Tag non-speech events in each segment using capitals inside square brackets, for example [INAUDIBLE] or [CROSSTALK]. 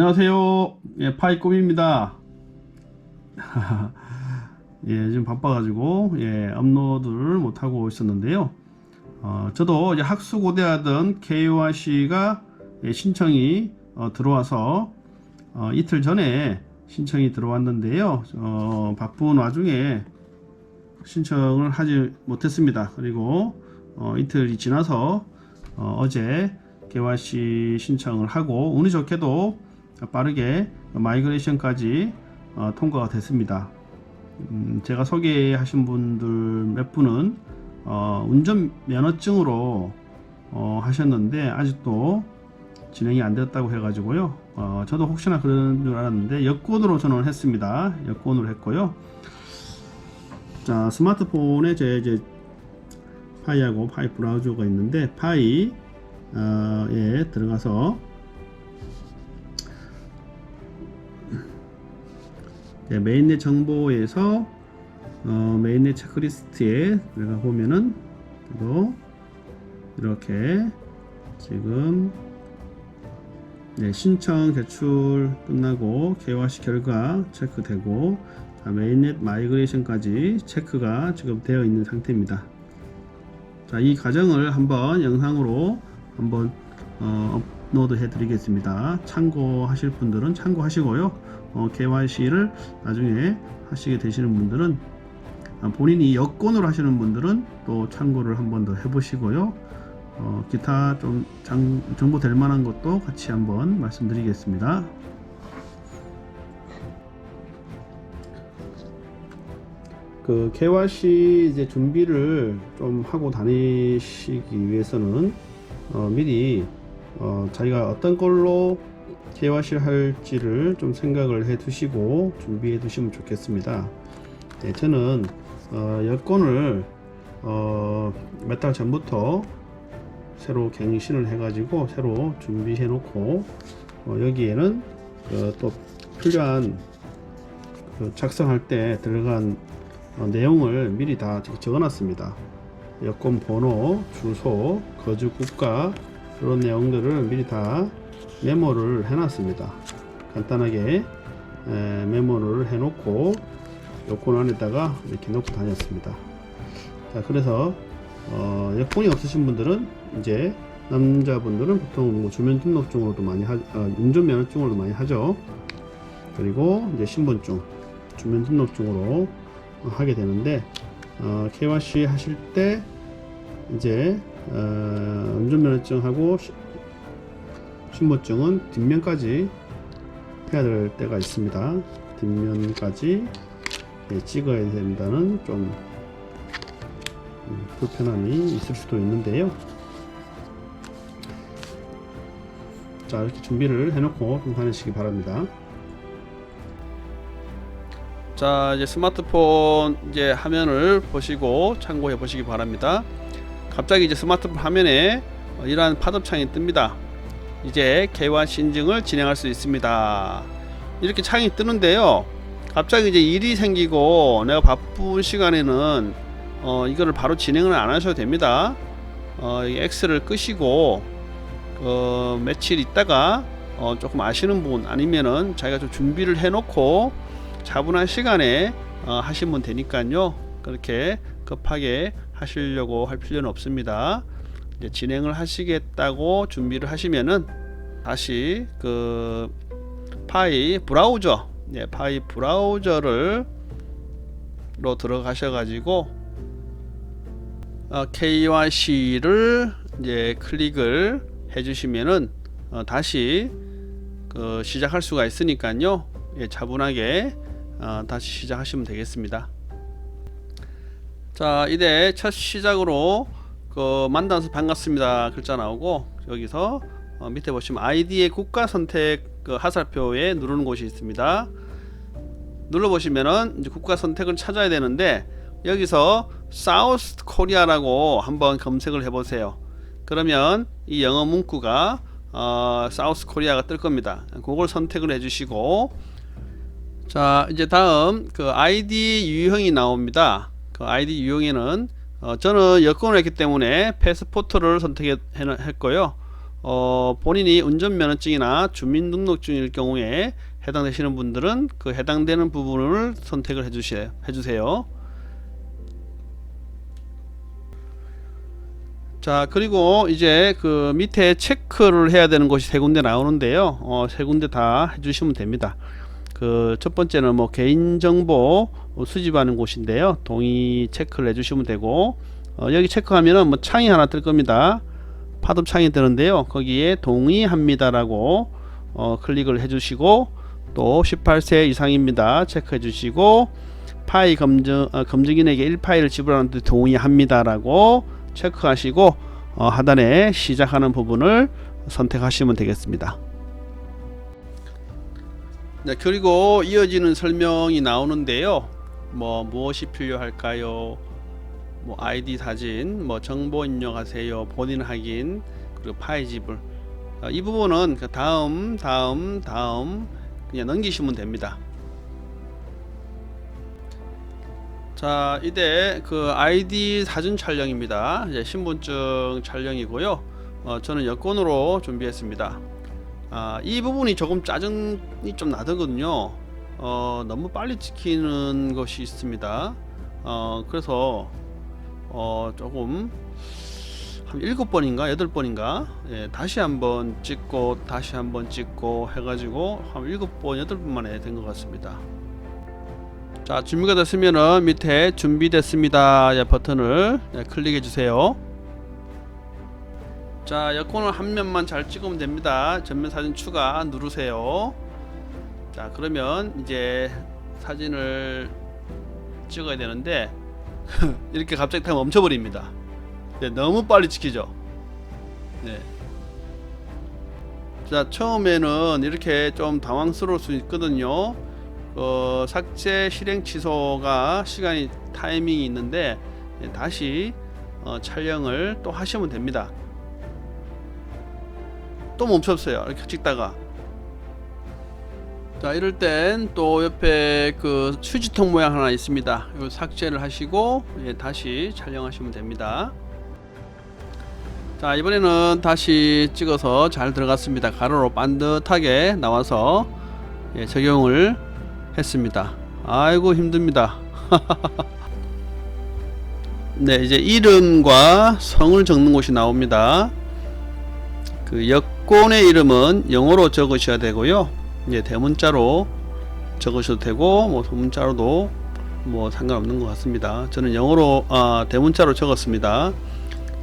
안녕하세요. 예, 파이꿈입니다. [LAUGHS] 예, 지금 바빠가지고, 예, 업로드를 못하고 있었는데요. 어, 저도 이제 학수고대하던 KYC가 예, 신청이 어, 들어와서 어, 이틀 전에 신청이 들어왔는데요. 어, 바쁜 와중에 신청을 하지 못했습니다. 그리고 어, 이틀이 지나서 어, 어제 KYC 신청을 하고 운이 좋게도 빠르게 마이그레이션까지 어, 통과가 됐습니다. 음, 제가 소개하신 분들 몇 분은 어, 운전 면허증으로 어, 하셨는데 아직도 진행이 안 됐다고 해가지고요. 어, 저도 혹시나 그런 줄 알았는데 여권으로 전원을 했습니다. 여권으로 했고요. 자 스마트폰에 제 이제 파이하고 파이 브라우저가 있는데 파이에 들어가서 메인넷 정보에서 어, 메인넷 체크리스트에 들어가 보면은 또 이렇게 지금 네, 신청 제출 끝나고 KYC 결과 체크되고 자, 메인넷 마이그레이션까지 체크가 지금 되어 있는 상태입니다. 자, 이 과정을 한번 영상으로 한번 어, 업로드 해 드리겠습니다. 참고하실 분들은 참고하시고요. 어, KYC를 나중에 하시게 되시는 분들은 아, 본인이 여권으로 하시는 분들은 또 참고를 한 번 더 해보시고요. 어, 기타 좀 장, 정보 될 만한 것도 같이 한번 말씀드리겠습니다. 그 KYC 이제 준비를 좀 하고 다니시기 위해서는 어, 미리 어, 자기가 어떤 걸로 KYC를 할지를 좀 생각을 해 두시고 준비해 두시면 좋겠습니다. 네, 저는 어, 여권을 어, 몇 달 전부터 새로 갱신을 해 가지고 새로 준비해 놓고 어, 여기에는 그 또 필요한 그 작성할 때 들어간 어, 내용을 미리 다 적어 놨습니다. 여권 번호, 주소, 거주 국가 이런 내용들을 미리 다 메모를 해놨습니다. 간단하게 에, 메모를 해놓고 여권 안에다가 이렇게 넣고 다녔습니다. 자, 그래서 어, 여권이 없으신 분들은 이제 남자분들은 보통 뭐 주민등록증으로도 많이 하, 어, 운전면허증으로도 많이 하죠. 그리고 이제 신분증, 주민등록증으로 하게 되는데 어, KYC 하실 때 이제 어, 운전면허증하고 시- 신분증은 뒷면까지 해야 될 때가 있습니다. 뒷면까지 예, 찍어야 된다는 좀 음, 불편함이 있을 수도 있는데요. 자 이렇게 준비를 해놓고 좀 다니시기 바랍니다. 자 이제 스마트폰 이제 화면을 보시고 참고해 보시기 바랍니다. 갑자기 이제 스마트폰 화면에 어, 이러한 팝업창이 뜹니다. 이제 KYC 인증을 진행할 수 있습니다. 이렇게 창이 뜨는데요. 갑자기 이제 일이 생기고 내가 바쁜 시간에는 어, 이거를 바로 진행을 안 하셔도 됩니다. 어, 이 X를 끄시고 어, 며칠 있다가 어, 조금 아시는 분 아니면은 자기가 좀 준비를 해놓고 차분한 시간에 어, 하시면 되니까요. 그렇게 급하게 하시려고 할 필요는 없습니다. 진행을 하시겠다고 준비를 하시면은 다시 그 파이 브라우저, 예, 파이 브라우저를 로 들어가셔 가지고 어, KYC를 이제 클릭을 해 주시면은 어, 다시 그 시작할 수가 있으니까요. 예, 차분하게 어, 다시 시작하시면 되겠습니다. 자, 이제 첫 시작으로 그 만나서 반갑습니다 글자 나오고 여기서 어, 밑에 보시면 아이디의 국가 선택 그 하살표에 누르는 곳이 있습니다. 눌러 보시면은 국가 선택을 찾아야 되는데 여기서 사우스 코리아라고 한번 검색을 해 보세요. 그러면 이 영어 문구가 어, 사우스 코리아가 뜰 겁니다. 그걸 선택을 해 주시고 자 이제 다음 그 아이디 유형이 나옵니다. 그 아이디 유형에는 어, 저는 여권을 했기 때문에 패스포트를 선택했고요. 어, 본인이 운전면허증이나 주민등록증일 경우에 해당되시는 분들은 그 해당되는 부분을 선택을 해주세요. 자 그리고 이제 그 밑에 체크를 해야 되는 곳이 세 군데 나오는데요. 어, 세 군데 다 해주시면 됩니다. 그 첫 번째는 뭐 개인정보 수집하는 곳인데요. 동의 체크를 해주시면 되고 어, 여기 체크하면은 뭐 창이 하나 뜰 겁니다. 팝업 창이 뜨는데요. 거기에 동의합니다라고 어, 클릭을 해주시고 또 18세 이상입니다. 체크해 주시고 파이 검증 어, 검증인에게 1파일을 지불하는데 동의합니다라고 체크하시고 어, 하단에 시작하는 부분을 선택하시면 되겠습니다. 네, 그리고 이어지는 설명이 나오는데요. 뭐 무엇이 필요할까요? 뭐 아이디 사진, 뭐 정보 입력하세요, 본인 확인, 그리고 파일 지불. 어, 이 부분은 그 다음, 다음, 다음 그냥 넘기시면 됩니다. 자, 이제 그 아이디 사진 촬영입니다. 이제 신분증 촬영이고요. 어, 저는 여권으로 준비했습니다. 아, 이 부분이 조금 짜증이 좀 나더군요. 어, 너무 빨리 찍히는 것이 있습니다. 어, 그래서 어, 조금 한 일곱 번인가 여덟 번인가 예, 다시 한번 찍고 다시 한번 찍고 해가지고 한 일곱 번 여덟 번 만에 된 것 같습니다. 자 준비가 됐으면은 밑에 준비됐습니다 예, 버튼을 예, 클릭해 주세요. 자 여권을 한 면만 잘 찍으면 됩니다. 전면 사진 추가 누르세요. 자 그러면 이제 사진을 찍어야 되는데 [LAUGHS] 이렇게 갑자기 다 멈춰버립니다. 네, 너무 빨리 찍히죠. 네. 자 처음에는 이렇게 좀 당황스러울 수 있거든요. 어, 삭제 실행 취소가 시간이 타이밍이 있는데 예, 다시 어, 촬영을 또 하시면 됩니다. 또 멈췄어요. 이렇게 찍다가 자 이럴 땐 또 옆에 그 휴지통 모양 하나 있습니다. 이 삭제를 하시고 예, 다시 촬영하시면 됩니다. 자 이번에는 다시 찍어서 잘 들어갔습니다. 가로로 반듯하게 나와서 예, 적용을 했습니다. 아이고 힘듭니다. [LAUGHS] 네 이제 이름과 성을 적는 곳이 나옵니다. 그 여권의 이름은 영어로 적으셔야 되고요. 이제 대문자로 적으셔도 되고 뭐 소문자로도 뭐 상관없는 것 같습니다. 저는 영어로 아, 대문자로 적었습니다.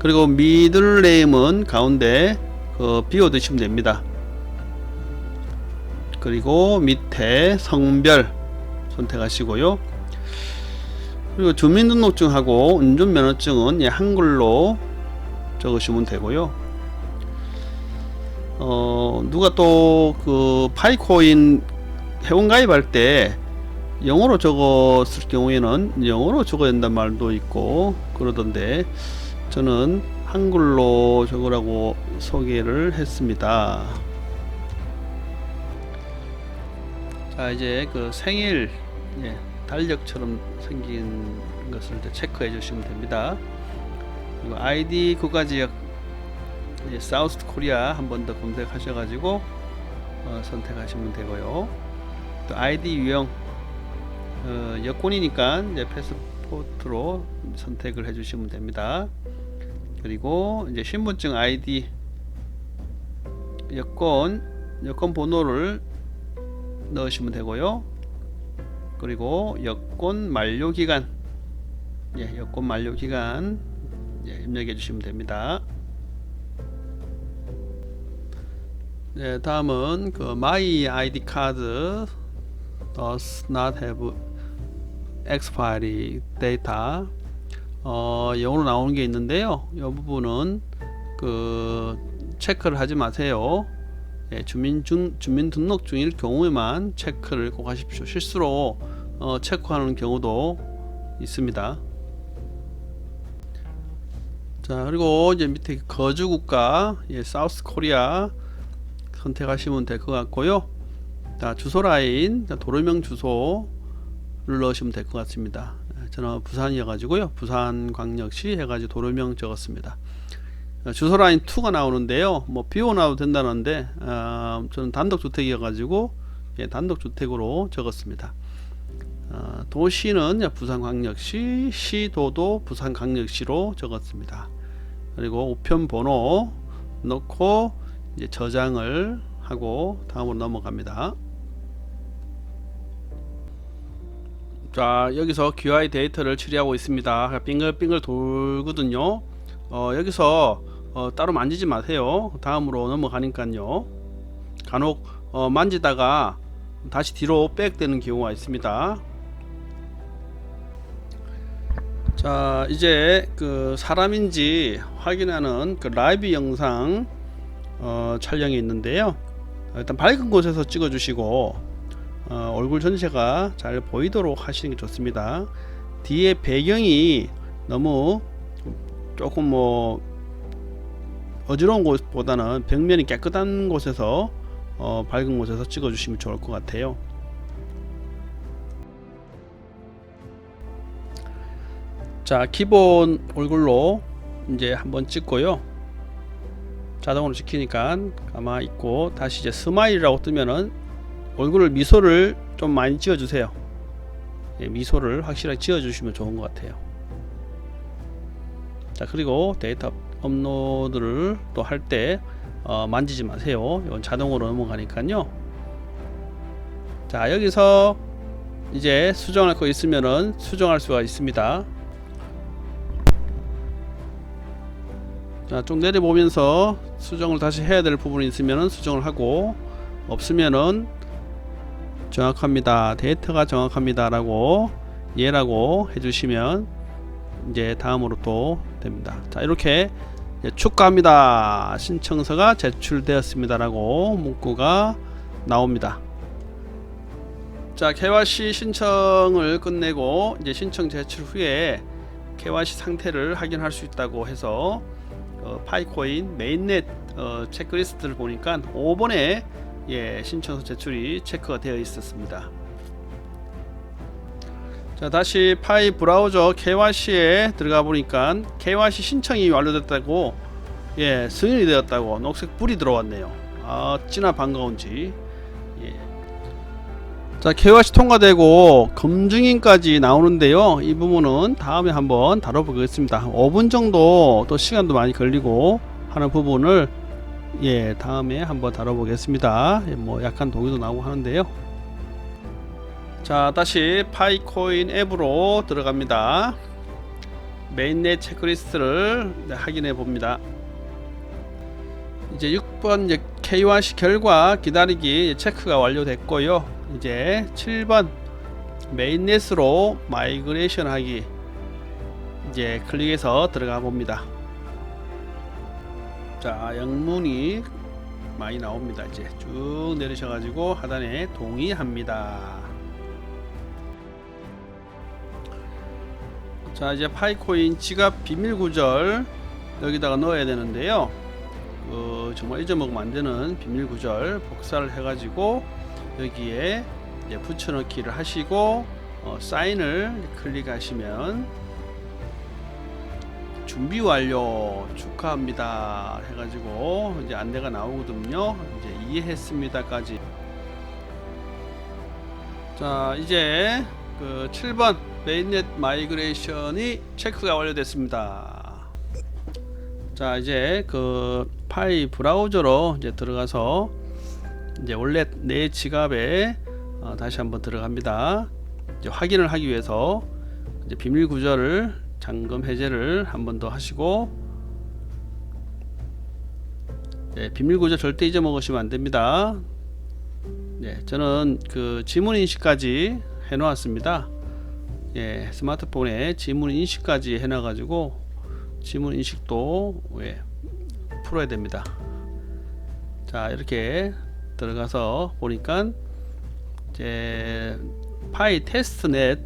그리고 미들 네임은 가운데 그 비워두시면 됩니다. 그리고 밑에 성별 선택하시고요. 그리고 주민등록증하고 운전면허증은 예, 한글로 적으시면 되고요. 어, 누가 또 그 파이코인 회원 가입할 때 영어로 적었을 경우에는 영어로 적어야 된다는 말도 있고 그러던데 저는 한글로 적으라고 소개를 했습니다. 자 이제 그 생일 예, 달력처럼 생긴 것을 체크해 주시면 됩니다. 아이디 국가지역 예, 사우스 코리아 한 번 더 검색하셔가지고 어, 선택하시면 되고요. 또 아이디 유형 어, 여권이니까 이제 패스포트로 선택을 해주시면 됩니다. 그리고 이제 신분증 아이디 여권 여권 번호를 넣으시면 되고요. 그리고 여권 만료 기간 예, 여권 만료 기간 예, 입력해 주시면 됩니다. 네, 다음은 그 my ID card does not have expiry data 어, 영어로 나오는 게 있는데요. 이 부분은 그 체크를 하지 마세요. 예, 주민증 주민등록증일 경우에만 체크를 꼭 하십시오. 실수로 어, 체크하는 경우도 있습니다. 자 그리고 이제 밑에 거주 국가 예, 사우스 코리아 선택하시면 될 것 같고요. 자, 주소 라인, 도로명 주소를 넣으시면 될 것 같습니다. 저는 부산이어 가지고요. 부산광역시 해가지고 도로명 적었습니다. 어, 주소 라인 2가 나오는데요. 뭐 비워 놔도 된다는데 어, 저는 단독 주택이어 가지고 예, 단독 주택으로 적었습니다. 어, 도시는 부산광역시, 시도도 부산광역시로 적었습니다. 그리고 우편 번호 넣고 이제 저장을 하고 다음으로 넘어갑니다. 자 여기서 QI 데이터를 처리하고 있습니다. 빙글빙글 돌거든요. 어, 여기서 어, 따로 만지지 마세요. 다음으로 넘어가니까요. 간혹 어, 만지다가 다시 뒤로 백되는 경우가 있습니다. 자 이제 그 사람인지 확인하는 그 라이브 영상 어, 촬영이 있는데요. 일단 밝은 곳에서 찍어주시고 어, 얼굴 전체가 잘 보이도록 하시는 게 좋습니다. 뒤에 배경이 너무 조금 뭐 어지러운 곳보다는 벽면이 깨끗한 곳에서 어, 밝은 곳에서 찍어주시면 좋을 것 같아요. 자 기본 얼굴로 이제 한번 찍고요. 자동으로 시키니까 가만 있고 다시 이제 스마일이라고 뜨면은 얼굴을 미소를 좀 많이 지어주세요. 예, 미소를 확실하게 지어주시면 좋은 것 같아요. 자 그리고 데이터 업로드를 또 할때 어, 만지지 마세요. 이건 자동으로 넘어가니까요. 자 여기서 이제 수정할 거 있으면은 수정할 수가 있습니다. 자, 좀 내려보면서 수정을 다시 해야 될 부분이 있으면은 수정을 하고 없으면은 정확합니다. 데이터가 정확합니다라고 예라고 해주시면 이제 다음으로 또 됩니다. 자, 이렇게 축하합니다. 신청서가 제출되었습니다라고 문구가 나옵니다. 자, KYC 신청을 끝내고 이제 신청 제출 후에 KYC 상태를 확인할 수 있다고 해서 어, 파이코인 메인넷 어, 체크리스트를 보니까 5번에 예, 신청서 제출이 체크가 되어 있었습니다. 자 다시 파이 브라우저 KYC에 들어가 보니까 KYC 신청이 완료됐다고 예 승인이 되었다고 녹색 불이 들어왔네요. 아 진짜 반가운지 예. 자 KYC 통과되고 검증인까지 나오는데요. 이 부분은 다음에 한번 다뤄보겠습니다. 5분 정도 또 시간도 많이 걸리고 하는 부분을 예 다음에 한번 다뤄보겠습니다. 예, 뭐 약간 동의도 나오고 하는데요. 자 다시 파이코인 앱으로 들어갑니다. 메인넷 체크리스트를 네, 확인해 봅니다. 이제 6번 이제 KYC 결과 기다리기 체크가 완료됐고요 이제 7번 메인넷으로 마이그레이션 하기 이제 클릭해서 들어가 봅니다. 자 영문이 많이 나옵니다. 이제 쭉 내리셔 가지고 하단에 동의합니다. 자 이제 파이코인 지갑 비밀 구절 여기다가 넣어야 되는데요. 어, 정말 잊어먹으면 안 되는 비밀 구절 복사를 해 가지고 여기에 붙여넣기를 하시고 어, 사인을 클릭하시면 준비 완료 축하합니다 해가지고 이제 안내가 나오거든요. 이제 이해했습니다까지. 자 이제 그 7번 메인넷 마이그레이션이 체크가 완료됐습니다. 자 이제 그 파이 브라우저로 이제 들어가서 이제 원래 내 지갑에 어, 다시 한번 들어갑니다 이제 확인을 하기 위해서 이제 비밀 구절을 잠금 해제를 한 번 더 하시고 네, 비밀 구절 절대 잊어먹으시면 안 됩니다. 네, 저는 그 지문 인식까지 해놓았습니다. 예, 스마트폰에 지문 인식까지 해놔가지고 지문 인식도 예, 풀어야 됩니다. 자, 이렇게 들어가서 보니까 이제 파이 테스트넷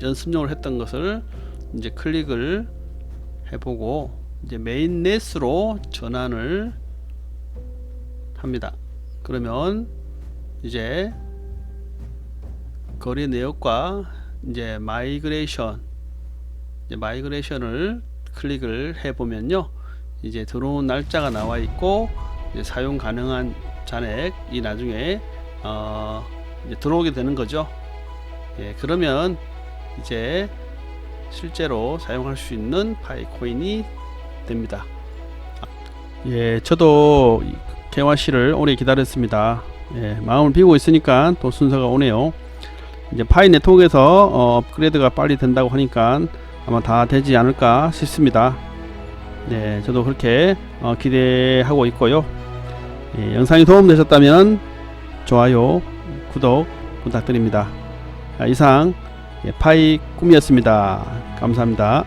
연습용을 했던 것을 이제 클릭을 해보고 이제 메인넷으로 전환을 합니다. 그러면 이제 거래 내역과 이제 마이그레이션 이제 마이그레이션을 클릭을 해 보면요 이제 들어온 날짜가 나와 있고 사용 가능한 잔액이 나중에 어, 들어오게 되는 거죠. 예, 그러면 이제 실제로 사용할 수 있는 파이코인이 됩니다. 예, 저도 KYC를 오래 기다렸습니다. 예, 마음을 비우고 있으니까 또 순서가 오네요. 이제 파이 네트워크에서 어, 업그레이드가 빨리 된다고 하니까 아마 다 되지 않을까 싶습니다. 네, 저도 그렇게 어, 기대하고 있고요. 예, 영상이 도움되셨다면 좋아요, 구독 부탁드립니다. 아, 이상 예, 파이 꿈이었습니다. 감사합니다.